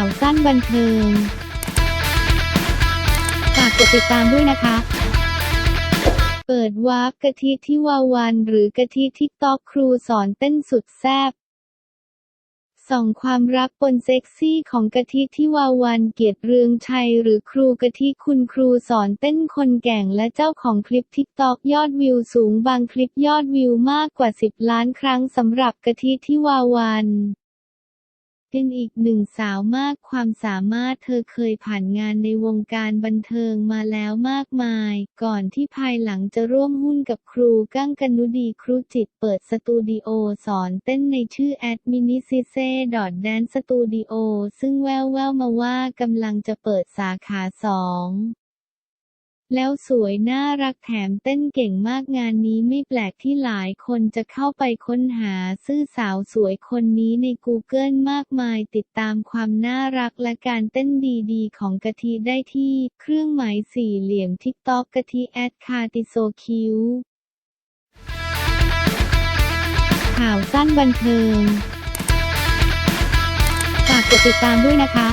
าวสั้นบันเทิง ฝากกดติดตามด้วยนะคะ เปิดวาร์ปกะทิที่วาวันหรือกะทิทิกตอกครูสอนเต้นสุดแซ่บส่องความรักปนเซ็กซี่ของกะทิที่วาวันเกียรติเรืองชัยหรือครูกะทิคุณครูสอนเต้นคนแก่งและเจ้าของคลิปทิกตอกยอดวิวสูงบางคลิปยอดวิวมากกว่า 10 ล้านครั้งสำหรับกะทิที่วาวัน เป็นอีกหนึ่งสาวมากความสามารถเธอเคยผ่านงานในวงการบันเทิงมาแล้วมากมาย ก่อนที่ภายหลังจะร่วมหุ้นกับครูกั้งกนุดีครูจิตเปิดสตูดิโอสอนเต้นในชื่อ a d m i n i c i s e d a n c e Studio ซึ่งแววแววมาว่ากำลังจะเปิดสาขาสอง แล้วสวยน่ารักแถมเต้นเก่งมากงานนี้ไม่แปลกที่หลายคนจะเข้าไปค้นหาซื่อสาวสวยคนนี้ใน Google มากมายติดตามความน่ารักและการเต้นดีๆ ของกะทิได้ที่ เครื่องหมายสี่เหลี่ยมทิกตอกกะทิแอดคาติโซคิวข่าวสั้นบันเทิงฝากกดติดตามด้วยนะคะ